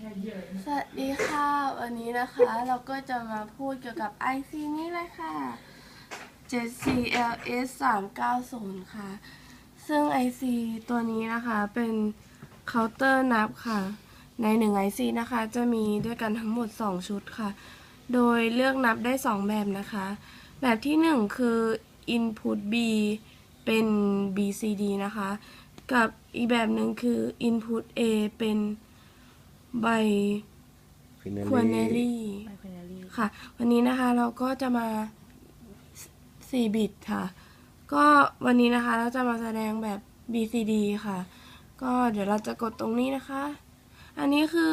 สวัสดีค่ะ วันนี้นะคะเราก็จะมาพูดเกี่ยวกับ IC นี้เลยค่ะ 7CLS 390 ค่ะ ซึ่ง IC ตัวนี้นะคะเป็นเคาน์เตอร์นับค่ะ ใน 1 IC นะคะ จะมีด้วยกันทั้งหมด 2 ชุดค่ะ โดยเลือกนับได้ 2 แบบนะคะ แบบที่ 1 คือ Input B เป็น BCD นะคะ กับอีกแบบหนึ่งคือ Input A เป็น ใบฟินาควรเนเล่ลี่ไมโครเนลลี่ค่ะ วันนี้นะคะเราก็จะมา4บิตค่ะ ก็วันนี้นะคะเราจะมาแสดงแบบ BCD ค่ะ ก็เดี๋ยวเราจะกดตรงนี้นะคะ อันนี้คือ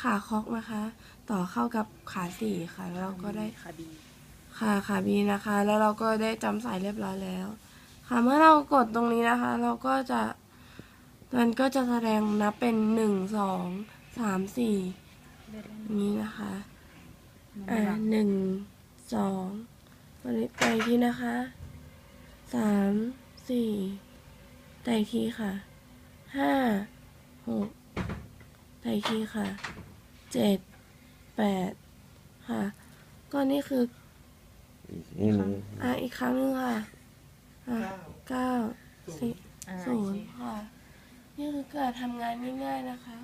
ขาคอกนะคะ ต่อเข้ากับขาสี่ค่ะ แล้วเราก็ได้คาบีค่ะค่ะบีนะคะ แล้วเราก็ได้จำสายเรียบร้อยแล้ว ค่ะเมื่อเรากดตรงนี้นะคะ เราก็จะมันก็จะแสดงนับเป็นหนึ่งสอง สามสี่อย่างนี้นะคะอ่าหนึ่งสองวันนี้ไปอีกทีนะคะสามสี่ไปอีกทีค่ะห้าหกไปอีกทีค่ะเจ็ดแปดค่ะ ก็นี่คือนี่นึงอะอีกครั้งหนึงค่ะอะเก้าสิบอ่าศูโอนเคย์ค่ะ นี่คือการทำงานง่ายๆนะคะ